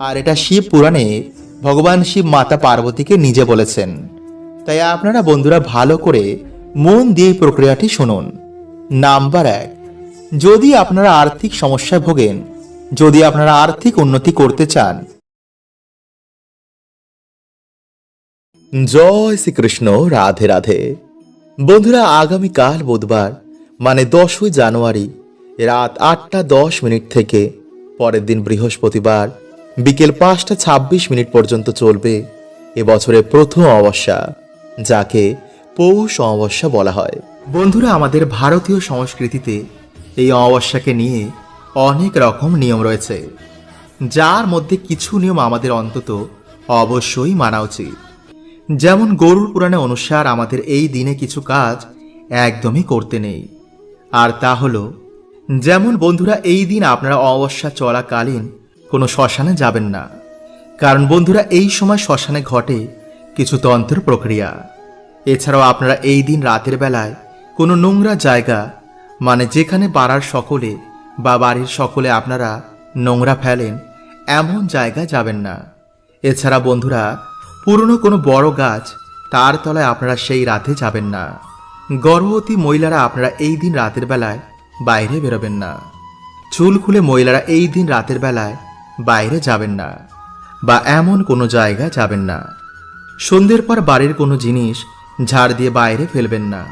আর এটা শিব পুরাণে ভগবান শিব মাতা পার্বতীকে নিজে বলেছেন। তাই আপনারা বন্ধুরা ভালো করে মন দিয়ে প্রক্রিয়াটি শুনুন। নাম্বার এক, যদি আপনারা আর্থিক সমস্যায় ভোগেন, যদি আপনারা আর্থিক উন্নতি করতে চান। জয় শ্রীকৃষ্ণ, রাধে রাধে। বন্ধুরা আগামীকাল বুধবার মানে দশই জানুয়ারি, রাত আটটা দশ মিনিট থেকে, পরের দিন বৃহস্পতিবার বিকেল পাঁচটা ছাব্বিশ মিনিট পর্যন্ত চলবে এবছরের প্রথম অমাবস্যা, যাকে পৌষ অমাবস্যা বলা হয়। বন্ধুরা, আমাদের ভারতীয় সংস্কৃতিতে এই অমাবস্যাকে নিয়ে অনেক রকম নিয়ম রয়েছে। যার মধ্যে কিছু নিয়ম আমাদের অন্তত অবশ্যই মানা উচিত। যেমন গরুর পুরাণে অনুসার আমাদের এই দিনে কিছু কাজ একদমই করতে নেই। আর তা হলো, যেমন বন্ধুরা, এই দিন আপনারা অমাবস্যা চলাকালীন কোনো শ্মশানে যাবেন না। কারণ বন্ধুরা, এই সময় শ্মশানে ঘটে কিছু তন্ত্র প্রক্রিয়া। এছাড়াও আপনারা এই দিন রাতের বেলায় কোনো নোংরা জায়গা মানে যেখানে পাড়ার সকলে বা বাড়ির সকলে আপনারা নোংরা ফেলেন, এমন জায়গায় যাবেন না। এছাড়া বন্ধুরা, পুরনো কোনো বড় গাছ, তার তলায় আপনারা সেই রাতে যাবেন না। গর্ভবতী মহিলারা আপনারা এই দিন রাতের বেলায় বাইরে বেরোবেন না। চুল খুলে মহিলারা এই দিন রাতের বেলায় বাইরে যাবেন না, বা এমন কোনো জায়গায় যাবেন না। সন্ধ্যের পর বাড়ির কোনো জিনিস ঝাড় দিয়ে বাইরে ফেলবেন না।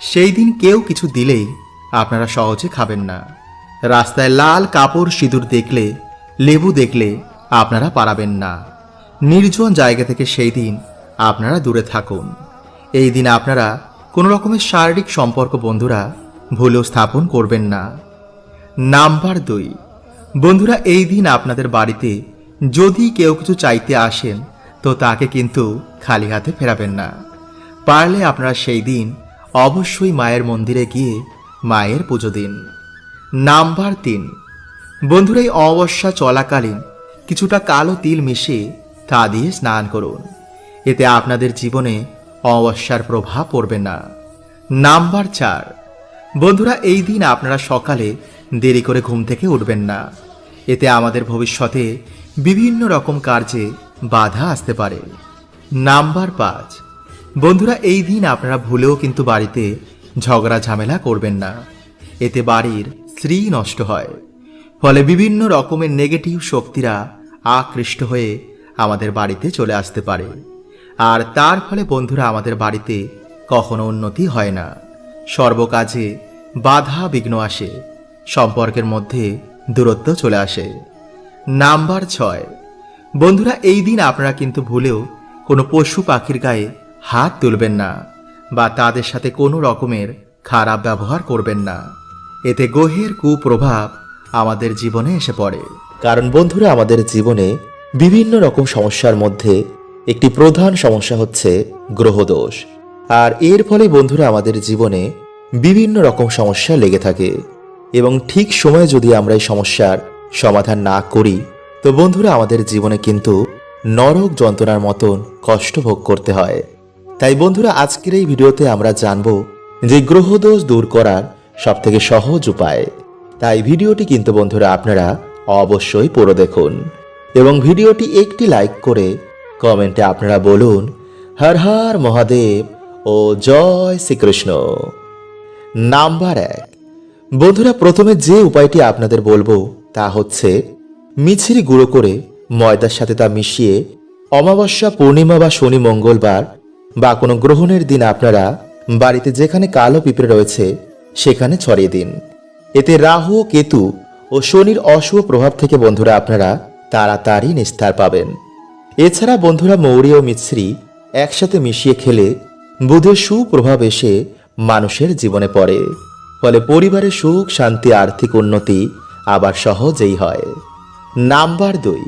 সেই দিন কেউ কিছু দিলেই আপনারা সহজে খাবেন না। রাস্তায় লাল কাপড় সিঁদুর দেখলে, লেবু দেখলে আপনারা পারাবেন না। নির্জন জায়গা থেকে সেই দিন আপনারা দূরে থাকুন। এই দিন আপনারা কোনো রকমের শারীরিক সম্পর্ক বন্ধুরা ভুলেও স্থাপন করবেন না। নাম্বার দুই। বন্ধুরা, এই দিন আপনাদের বাড়িতে যদি কেউ কিছু চাইতে আসেন, তো তাকে কিন্তু খালি হাতে ফেরাবেন না। পারলে আপনারা সেই দিন অবশ্যই মায়ের মন্দিরে গিয়ে মায়ের পুজো দিন। নাম্বার তিন। বন্ধুরা, এই অমাবস্যা চলাকালীন কিছুটা কালো তিল মিশিয়ে তা দিয়ে স্নান করুন। এতে আপনাদের জীবনে অমাবস্যার প্রভাব পড়বে না। নাম্বার চার। বন্ধুরা, এই দিন আপনারা সকালে দেরি করে ঘুম থেকে উঠবেন না। এতে আমাদের ভবিষ্যতে বিভিন্ন রকম কার্যে বাধা আসতে পারে। নাম্বার পাঁচ। বন্ধুরা, এই দিন আপনারা ভুলেও কিন্তু বাড়িতে ঝগড়া, ঝামেলা করবেন না। এতে বাড়ির স্ত্রী নষ্ট হয়। ফলে বিভিন্ন রকমের নেগেটিভ শক্তিরা আকৃষ্ট হয়ে আমাদের বাড়িতে চলে আসতে পারে। আর তার ফলে বন্ধুরা, আমাদের বাড়িতে কখনো উন্নতি হয় না। সর্বকাজে বাধা বিঘ্ন আসে। সম্পর্কের মধ্যে দূরত্ব চলে আসে। নাম্বার ছয়। বন্ধুরা, এই দিন আপনারা কিন্তু ভুলেও কোনো পশু পাখির গায়ে হাত তুলবেন না বা তাদের সাথে কোনো রকমের খারাপ ব্যবহার করবেন না। এতে গ্রহের কুপ্রভাব আমাদের জীবনে এসে পড়ে। কারণ বন্ধুরা, আমাদের জীবনে বিভিন্ন রকম সমস্যার মধ্যে একটি প্রধান সমস্যা হচ্ছে গ্রহদোষ। আর এর ফলে বন্ধুরা, আমাদের জীবনে বিভিন্ন রকম সমস্যা লেগে থাকে। এবং ঠিক সময়ে যদি আমরা এই সমস্যার সমাধান না করি, তো বন্ধুরা আমাদের জীবনে কিন্তু নরক যন্ত্রণার মতন কষ্ট ভোগ করতে হয়। তাই বন্ধুরা আজকের এই ভিডিওতে আমরা জানব যে গ্রহদোষ দূর করার সব থেকে সহজ উপায়। তাই ভিডিওটি কিন্তু বন্ধুরা আপনারা অবশ্যই পুরো দেখুন এবং ভিডিওটি একটি লাইক করে কমেন্টে আপনারা বলুন, হর হর মহাদেব ও জয় শ্রীকৃষ্ণ। নাম্বার এক। বন্ধুরা, প্রথমে যে উপায়টি আপনাদের বলব তা হচ্ছে মিছিরি গুঁড়ো করে ময়দার সাথে তা মিশিয়ে অমাবস্যা, পূর্ণিমা বা শনি মঙ্গলবার বা কোনো গ্রহণের দিন আপনারা বাড়িতে যেখানে কালো পিঁপড়ে রয়েছে সেখানে ছড়িয়ে দিন। এতে রাহু, কেতু ও শনির অশুভ প্রভাব থেকে বন্ধুরা আপনারা তাড়াতাড়ি নিস্তার পাবেন। এছাড়া বন্ধুরা, মৌরি ও মিশ্রি একসাথে মিশিয়ে খেলে বুধের সুপ্রভাব এসে মানুষের জীবনে পড়ে। ফলে পরিবারের সুখ, শান্তি, আর্থিক উন্নতি আবার সহজেই হয়। নাম্বার দুই।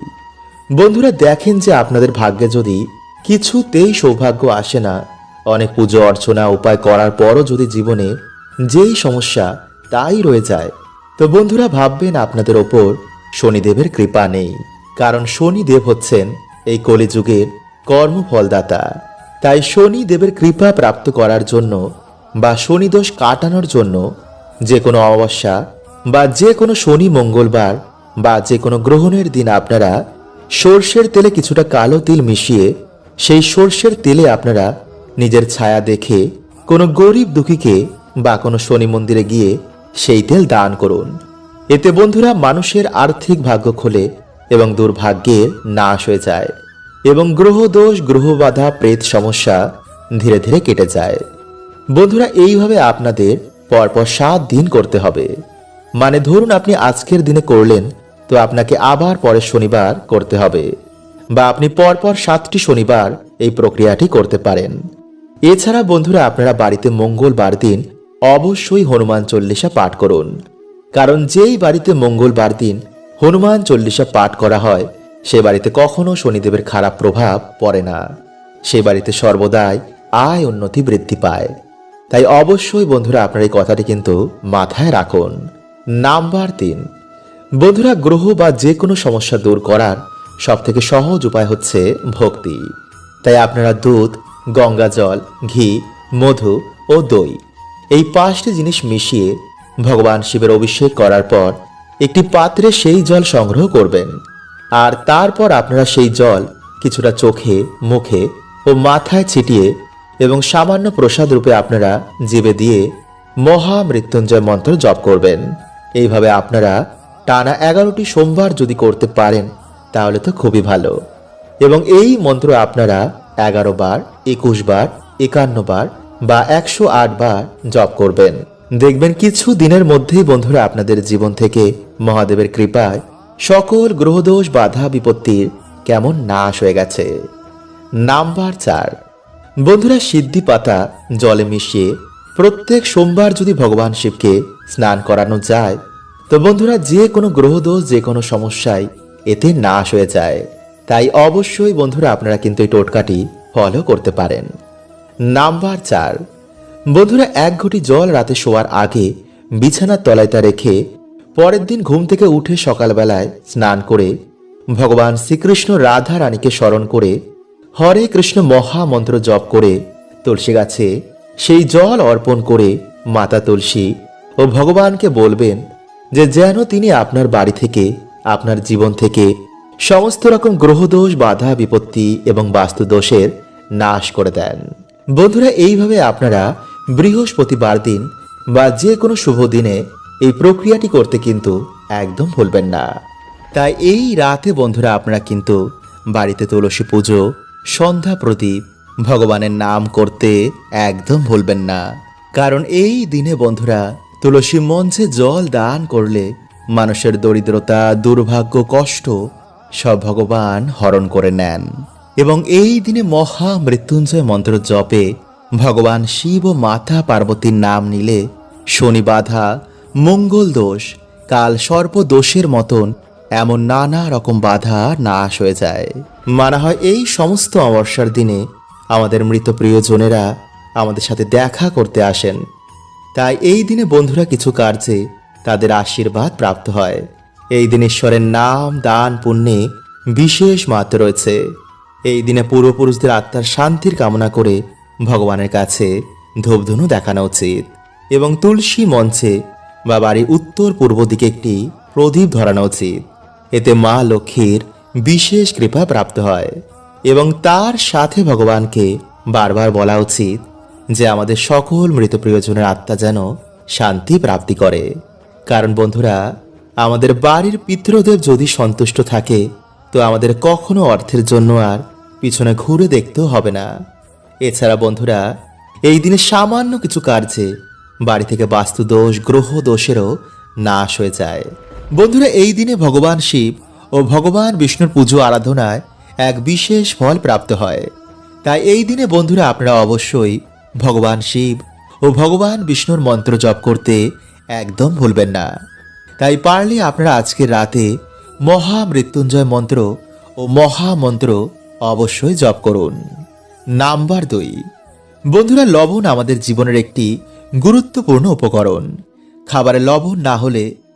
বন্ধুরা, দেখেন যে আপনাদের ভাগ্যে যদি কিছুতেই সৌভাগ্য আসে না, অনেক পুজো, অর্চনা, উপায় করার পরও যদি জীবনে যেই সমস্যা তাই রয়ে যায়, তো বন্ধুরা ভাববেন আপনাদের ওপর শনিদেবের কৃপা নেই। কারণ শনিদেব হচ্ছেন এই কলিযুগের কর্মফলদাতা। তাই শনি দেবের কৃপা প্রাপ্ত করার জন্য বা শনিদোষ কাটানোর জন্য যে কোনো অমাবস্যা বা যে কোনো শনি মঙ্গলবার বা যে কোনো গ্রহণের দিন আপনারা সর্ষের তেলে কিছুটা কালো তিল মিশিয়ে সেই সর্ষের তেলে আপনারা নিজের ছায়া দেখে কোনো গরিব দুঃখীকে বা কোনো শনি মন্দিরে গিয়ে সেই তেল দান করুন। এতে বন্ধুরা মানুষের আর্থিক ভাগ্য খোলে এবং দুর্ভাগ্যের নাশ হয়ে যায় এবং গ্রহদোষ গ্রহবাধা প্রেত সমস্যা ধীরে ধীরে কেটে যায়। বন্ধুরা, এইভাবে আপনাদের পরপর সাত দিন করতে হবে। মানে ধরুন আপনি আজকের দিনে করলেন, তো আপনাকে আবার পরের শনিবার করতে হবে। বা আপনি পরপর সাতটি শনিবার এই প্রক্রিয়াটি করতে পারেন। এছাড়া বন্ধুরা, আপনারা বাড়িতে মঙ্গলবার দিন অবশ্যই হনুমান চল্লিশা পাঠ করুন। কারণ যেই বাড়িতে মঙ্গলবার দিন হনুমান চল্লিশা পাঠ করা হয়, সে বাড়িতে কখনো শনিদেবের খারাপ প্রভাব পড়ে না। সে বাড়িতে সর্বদাই আয় উন্নতি বৃদ্ধি পায়। তাই অবশ্যই বন্ধুরা আপনার এই কথাটি কিন্তু মাথায় রাখুন। নাম্বার তিন, বন্ধুরা গ্রহ বা যে কোনো সমস্যা দূর করার সব থেকে সহজ উপায় হচ্ছে ভক্তি। তাই আপনারা দুধ, গঙ্গা জল, ঘি, মধু ও দই এই পাঁচটি জিনিস মিশিয়ে ভগবান শিবের অভিষেক করার পর একটি পাত্রে সেই জল সংগ্রহ করবেন। আর তারপর আপনারা সেই জল কিছুটা চোখে, মুখে ও মাথায় ছিটিয়ে এবং সামান্য প্রসাদ রূপে আপনারা জিবে দিয়ে মহা মৃত্যুঞ্জয় মন্ত্র জপ করবেন। এইভাবে আপনারা টানা এগারোটি সোমবার যদি করতে পারেন, তাহলে তো খুবই ভালো। এবং এই মন্ত্র আপনারা এগারো বার, একুশ বার, একান্ন বার বা একশো আট বার জপ করবেন। দেখবেন কিছু দিনের মধ্যেই বন্ধুরা আপনাদের জীবন থেকে মহাদেবের কৃপায় সকল গ্রহদোষ বাধা বিপত্তির কেমন নাশ হয়ে গেছে। নাম্বার চার। বন্ধুরা, সিদ্ধি পাতা জলে মিশিয়ে প্রত্যেক সোমবার যদি ভগবান শিবকে স্নান করানো যায়, তো বন্ধুরা, যে কোনো গ্রহদোষ যে কোনো সমস্যায় এতে নাশ হয়ে যায়। তাই অবশ্যই বন্ধুরা, আপনারা কিন্তু এই টোটকাটি ফলো করতে পারেন। নাম্বার চার। বন্ধুরা, এক ঘটি জল রাতে শোয়ার আগে বিছানার তলায় তা রেখে পরের দিন ঘুম থেকে উঠে সকালবেলায় স্নান করে ভগবান শ্রীকৃষ্ণ রাধা রানীকে স্মরণ করে হরে কৃষ্ণ মহামন্ত্র জপ করে তুলসী গাছে সেই জল অর্পণ করে মাতা তুলসী ও ভগবানকে বলবেন যে যেন তিনি আপনার বাড়ি থেকে, আপনার জীবন থেকে সমস্ত রকম গ্রহদোষ, বাধা, বিপত্তি এবং বাস্তু দোষের নাশ করে দেন। বন্ধুরা, এইভাবে আপনারা বৃহস্পতিবার দিন বা যে কোনো শুভ দিনে এই প্রক্রিয়াটি করতে কিন্তু একদম ভুলবেন না। তাই এই রাতে বন্ধুরা, আপনারা কিন্তু বাড়িতে তুলসী পুজো সন্ধ্যা প্রদীপ, ভগবানের নাম করতে একদম ভুলবেন না। কারণ এই দিনে বন্ধুরা, তুলসী মঞ্চে জল দান করলে মানুষের দরিদ্রতা, দুর্ভাগ্য, কষ্ট সব ভগবান হরণ করে নেন। এবং এই দিনে মহা মৃত্যুঞ্জয় মন্ত্র জপে ভগবান শিব ও মাতা পার্বতীর নাম নিলে শনি বাধা, মঙ্গল দোষ, কাল সর্প দোষের মতন এমন নানা রকম বাধা নাশ হয়ে যায়। মানা হয় এই সমস্ত অমাবস্যার দিনে আমাদের মৃত প্রিয়জনেরা আমাদের সাথে দেখা করতে আসেন। তাই এই দিনে বন্ধুরা কিছু কার্যে তাদের আশীর্বাদ প্রাপ্ত হয়। এই দিন ঈশ্বরের নাম, দান, পুণ্যে বিশেষ মাত্র রয়েছে। এই দিনে পূর্বপুরুষদের আত্মার শান্তির কামনা করে ভগবানের কাছে ধূপধনু দেখানো উচিত এবং তুলসী মঞ্চে বা বাড়ির উত্তর পূর্ব দিকে একটি প্রদীপ ধরানো উচিত। এতে মা লক্ষ্মীর বিশেষ কৃপা প্রাপ্ত হয় এবং তার সাথে ভগবানকে বারবার বলা উচিত যে আমাদের সকল মৃত প্রিয়জনের আত্মা যেন শান্তি প্রাপ্তি করে। কারণ বন্ধুরা, আমাদের বাড়ির পিতৃদেব যদি সন্তুষ্ট থাকে, তো আমাদের কখনো অর্থের জন্য আর পিছনে ঘুরে দেখতেও হবে না। এছাড়া বন্ধুরা, এই দিনে সামান্য কিছু কার্যে বাড়ি থেকে বাস্তুদোষ গ্রহ দোষেরও নাশ হয়ে যায়। বন্ধুরা, এই দিনে ভগবান শিব ও ভগবান বিষ্ণুর পুজো আরাধনায় এক বিশেষ ফল প্রাপ্ত হয়। তাই এই দিনে বন্ধুরা, আপনারা অবশ্যই ভগবান শিব ও ভগবান বিষ্ণুর মন্ত্র জপ করতে একদম ভুলবেন না। তাই পারলে আপনারা আজকের রাতে মহা মৃত্যুঞ্জয় মন্ত্র ও মহামন্ত্র অবশ্যই জপ করুন। নাম্বার দুই। বন্ধুরা, লবণ আমাদের জীবনের একটি গুরুত্বপূর্ণ উপকরণ। খাবারে লবণ না হলে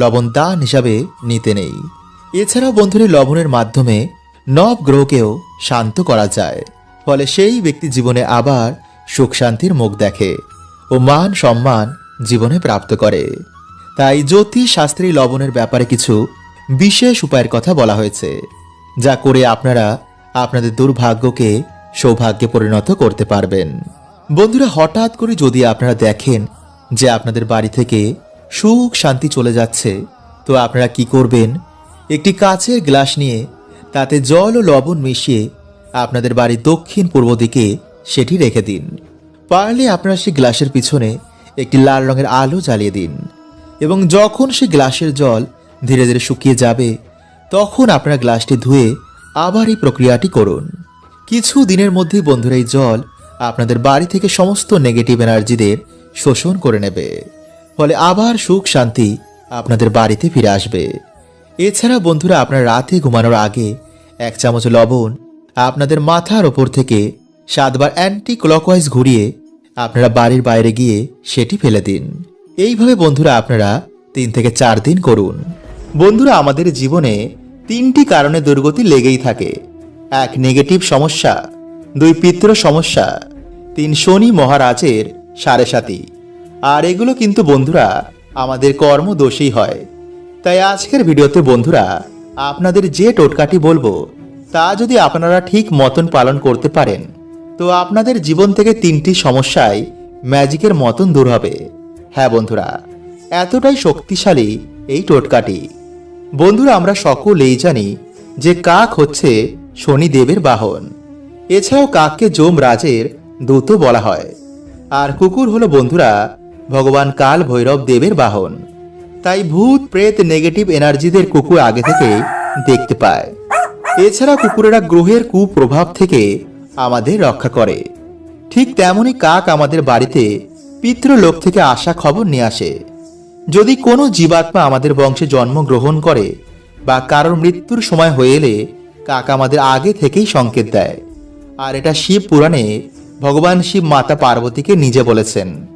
লবণ দান হিসাবে নিতে নেই। এছাড়াও বন্ধুরা লবণের মাধ্যমে নব গ্রহকেও শান্ত করা যায়। ফলে সেই ব্যক্তি জীবনে আবার সুখ শান্তির মুখ দেখে ও মান সম্মান জীবনে প্রাপ্ত করে। তাই জ্যোতিষ শাস্ত্রী লবণের ব্যাপারে কিছু বিশেষ উপায়ের কথা বলা হয়েছে, যা করে আপনারা আপনাদের দুর্ভাগ্যকে সৌভাগ্যে পরিণত করতে পারবেন। বন্ধুরা, হঠাৎ করে যদি আপনারা দেখেন যে আপনাদের বাড়ি থেকে সুখ শান্তি চলে যাচ্ছে। তো আপনারা কি করবেন? একটি কাচের গ্লাস নিয়ে তাতে জল ও লবণ মিশিয়ে আপনাদের বাড়ির দক্ষিণ পূর্ব দিকে সেটি রেখে দিন। পারলে আপনারা সেই গ্লাসের পিছনে একটি লাল রঙের আলো জ্বালিয়ে দিন এবং যখন সেই গ্লাসের জল ধীরে ধীরে শুকিয়ে যাবে, তখন আপনারা গ্লাসটি ধুয়ে আবার এই প্রক্রিয়াটি করুন। কিছু দিনের মধ্যেই বন্ধুরা এই জল আপনাদের বাড়ি থেকে সমস্ত নেগেটিভ এনার্জিদের শোষণ করে নেবে। ফলে আবার সুখ শান্তি আপনাদের বাড়িতে ফিরে আসবে। এছাড়া বন্ধুরা, আপনার রাতে ঘুমানোর আগে এক চামচ লবণ আপনাদের মাথার ওপর থেকে সাতবার অ্যান্টি ক্লকওয়াইজ ঘুরিয়ে আপনারা বাড়ির বাইরে গিয়ে সেটি ফেলে দিন। এইভাবে বন্ধুরা, আপনারা তিন থেকে চার দিন করুন। বন্ধুরা, আমাদের জীবনে তিনটি কারণে দুর্গতি লেগেই থাকে। এক নেগেটিভ সমস্যা। দুই, পিত্র সমস্যা। তিন, শনি মহারাজের সাড়ে সাতি। আর এগুলো কিন্তু বন্ধুরা আমাদের কর্মদোষেই হয়। তাই আজকের ভিডিওতে বন্ধুরা আপনাদের যে টোটকাটি বলব, তা যদি আপনারা ঠিক মতন পালন করতে পারেন, তো আপনাদের জীবন থেকে তিনটি সমস্যায় ম্যাজিকের মতন দূর হবে। হ্যাঁ বন্ধুরা, এতটাই শক্তিশালী এই টোটকাটি। বন্ধুরা, আমরা সকলেই জানি যে কাক হচ্ছে শনিদেবের বাহন। এছাড়াও কাককে যম রাজের দূত বলা হয়। আর কুকুর হলো বন্ধুরা ভগবান কাল ভৈরব দেবের বাহন। তাই ভূত, প্রেত নেগেটিভ এনার্জিদের কুকুর আগে থেকে দেখতে পায়। এছাড়া কুকুরেরা গ্রহের কুপ্রভাব থেকে আমাদের রক্ষা করে। ঠিক তেমনই কাক আমাদের বাড়িতে পিতৃলোক থেকে আসা খবর নিয়ে আসে। যদি কোনো জীবাত্মা আমাদের বংশে জন্মগ্রহণ করে বা কারোর মৃত্যুর সময় হয়ে এলে কাক আমাদের আগে থেকেই সংকেত দেয়। আর এটা শিব পুরাণে ভগবান শিব মাতা পার্বতীকে নিজে বলেছেন।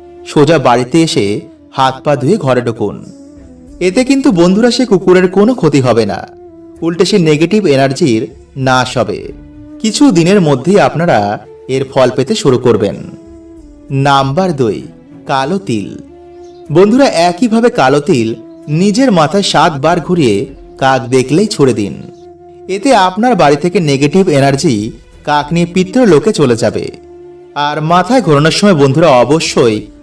সোজা বাড়িতে এসে হাত পা ধুয়ে ঘরে ঢুকুন। এতে কিন্তু বন্ধুরা সে কুকুরের কোনো ক্ষতি হবে না। উল্টে সে নেগেটিভ এনার্জির নাশ হবে। কিছু দিনের মধ্যেই আপনারা এর ফল পেতে শুরু করবেন। নাম্বার দুই, কালো তিল। বন্ধুরা একইভাবে কালো তিল নিজের মাথায় সাতবার ঘুরিয়ে কাক দেখলেই ছুড়ে দিন। এতে আপনার বাড়ি থেকে নেগেটিভ এনার্জি কাক নিয়ে পিত্র লোকে চলে যাবে। আর মাথায় ঘোরানোর সময় বন্ধুরা অবশ্যই